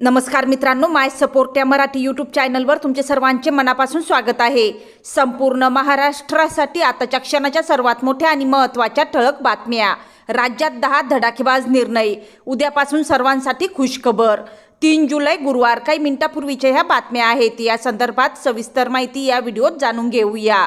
नमस्कार मित्रांनो माय सपोर्ट या मराठी यूट्यूब चॅनलवर तुमचे सर्वांचे मनापासून स्वागत आहे. संपूर्ण महाराष्ट्रासाठी आताच्या क्षणाच्या सर्वात मोठ्या आणि महत्त्वाच्या ठळक बातम्या. राज्यात दहा धडाकेबाज निर्णय उद्यापासून सर्वांसाठी खुशखबर. तीन जुलै गुरुवार काही मिनिटापूर्वीच्या ह्या बातम्या आहेत. या संदर्भात सविस्तर माहिती या व्हिडिओत जाणून घेऊया.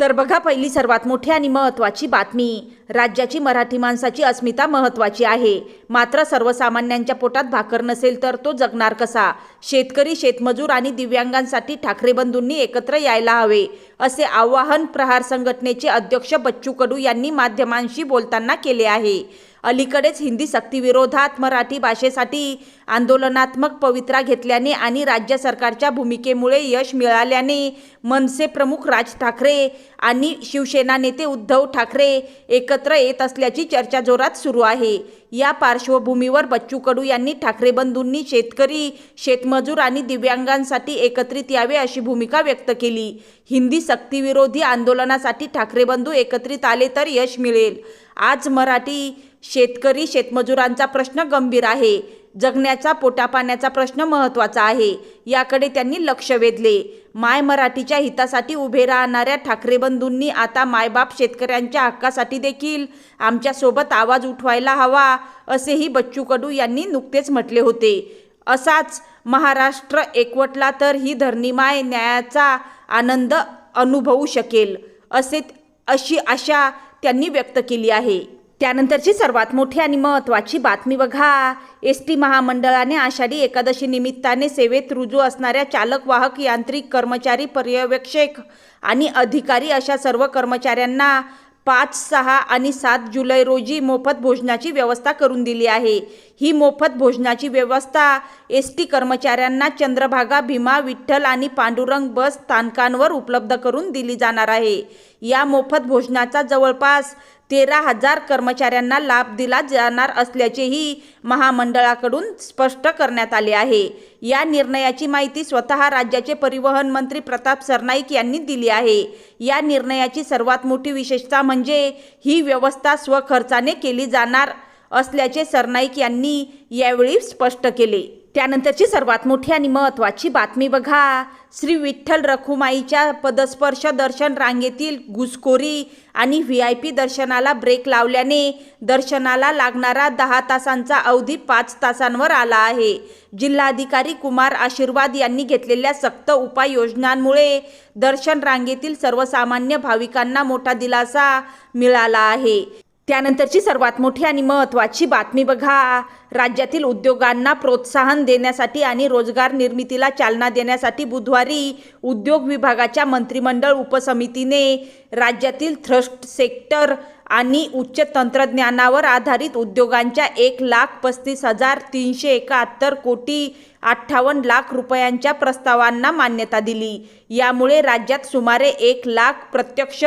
तर बघा पहिली सर्वात मोठी आणि महत्त्वाची बातमी. राज्याची मराठी माणसाची अस्मिता महत्त्वाची आहे. मात्र सर्वसामान्यांच्या पोटात भाकर नसेल तर तो जगणार कसा? शेतकरी शेतमजूर आणि दिव्यांगांसाठी ठाकरे बंधूंनी एकत्र यायला हवे असे आवाहन प्रहार संघटनेचे अध्यक्ष बच्चू कडू यांनी माध्यमांशी बोलताना केले आहे. अलीकडेच हिंदी सक्तीविरोधात मराठी भाषेसाठी आंदोलनात्मक पवित्रा घेतल्याने आणि राज्य सरकारच्या भूमिकेमुळे यश मिळाल्याने मनसे प्रमुख राज ठाकरे आणि शिवसेना नेते उद्धव ठाकरे एकत्र येत असल्याची चर्चा जोरात सुरू आहे. या पार्श्वभूमीवर बच्चू कडू यांनी ठाकरे बंधूंनी शेतकरी शेतमजूर आणि दिव्यांगांसाठी एकत्रित यावे अशी भूमिका व्यक्त केली. हिंदी सक्तीविरोधी आंदोलनासाठी ठाकरे बंधू एकत्रित आले तर यश मिळेल. आज मराठी शेतकरी शेतमजुरांचा प्रश्न गंभीर आहे. जगण्याचा पोटापाण्याचा प्रश्न महत्त्वाचा आहे. याकडे त्यांनी लक्ष वेधले. माय मराठीच्या हितासाठी उभे राहणाऱ्या ठाकरे बंधूंनी आता मायबाप शेतकऱ्यांच्या हक्कासाठी देखील आमच्यासोबत आवाज उठवायला हवा असेही बच्चू कडू यांनी नुकतेच म्हटले होते. असाच महाराष्ट्र एकवटला तर ही धरणीमाय न्यायाचा आनंद अनुभवू शकेल असे अशी आशा त्यांनी व्यक्त केली आहे. त्यानंतरची सर्वात मोठी आणि महत्त्वाची बातमी बघा. एस टी महामंडळाने आषाढी एकादशी निमित्ताने सेवेत रुजू असणाऱ्या चालक वाहक यांत्रिक कर्मचारी पर्यवेक्षक आणि अधिकारी अशा सर्व कर्मचाऱ्यांना पाच सहा आणि सात जुलै रोजी मोफत भोजनाची व्यवस्था करून दिली आहे. ही मोफत भोजनाची व्यवस्था एस टी कर्मचाऱ्यांना चंद्रभागा भीमा विठ्ठल आणि पांडुरंग बस स्थानकांवर उपलब्ध करून दिली जाणार आहे. या मोफत भोजनाचा जवळपास तेरा हजार कर्मचाऱ्यांना लाभ दिला जाणार असल्याचेही महामंडळाकडून स्पष्ट करण्यात आले आहे. या निर्णयाची माहिती स्वतः राज्याचे परिवहन मंत्री प्रताप सरनाईक यांनी दिली आहे. या निर्णयाची सर्वात मोठी विशेषता म्हणजे ही व्यवस्था स्वखर्चाने केली जाणार असल्याचे सरनाईक यांनी यावेळी स्पष्ट केले. त्यानंतरची सर्वात मोठी आणि महत्त्वाची बातमी बघा. श्री विठ्ठल रखुमाईच्या पदस्पर्श दर्शन रांगेतील घुसखोरी आणि व्ही आय पी दर्शनाला ब्रेक लावल्याने दर्शनाला लागणारा दहा तासांचा अवधी पाच तासांवर आला आहे. जिल्हाधिकारी कुमार आशीर्वाद यांनी घेतलेल्या सक्त उपाययोजनांमुळे दर्शन रांगेतील सर्वसामान्य भाविकांना मोठा दिलासा मिळाला आहे. त्यानंतरची सर्वात मोठी आणि महत्त्वाची बातमी बघा. राज्यातील उद्योगांना प्रोत्साहन देण्यासाठी आणि रोजगार निर्मितीला चालना देण्यासाठी बुधवारी उद्योग विभागाच्या मंत्रिमंडळ उपसमितीने राज्यातील थ्रस्ट सेक्टर आणि उच्च तंत्रज्ञानावर आधारित उद्योगांच्या एक लाख पस्तीस हजार तीनशे एकाहत्तर कोटी अठ्ठावन्न लाख रुपयांच्या प्रस्तावांना मान्यता दिली. यामुळे राज्यात सुमारे एक लाख प्रत्यक्ष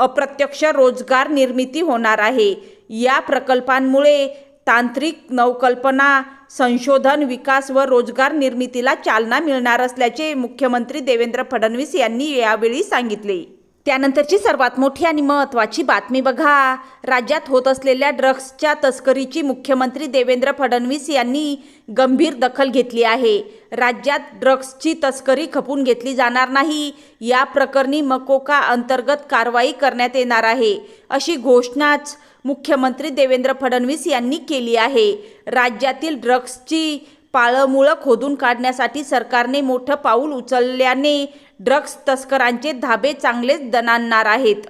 अप्रत्यक्ष रोजगार निर्मिती होणार आहे. या प्रकल्पांमुळे तांत्रिक नवकल्पना संशोधन विकास व रोजगार निर्मितीला चालना मिळणार असल्याचे मुख्यमंत्री देवेंद्र फडणवीस यांनी यावेळी सांगितले. त्यानंतरची सर्वात मोठी आणि महत्त्वाची बातमी बघा. राज्यात होत असलेल्या ड्रग्सच्या तस्करीची मुख्यमंत्री देवेंद्र फडणवीस यांनी गंभीर दखल घेतली आहे. राज्यात ड्रग्सची तस्करी खपून घेतली जाणार नाही. या प्रकरणी मकोका अंतर्गत कारवाई करण्यात येणार आहे. अशी घोषणाच मुख्यमंत्री देवेंद्र फडणवीस यांनी केली आहे. राज्यातील ड्रग्सची पाळमुळं खोदून काढण्यासाठी सरकारने मोठं पाऊल उचलल्याने ड्रग्स तस्करांचे धाबे चांगलेच दणाणणार आहेत.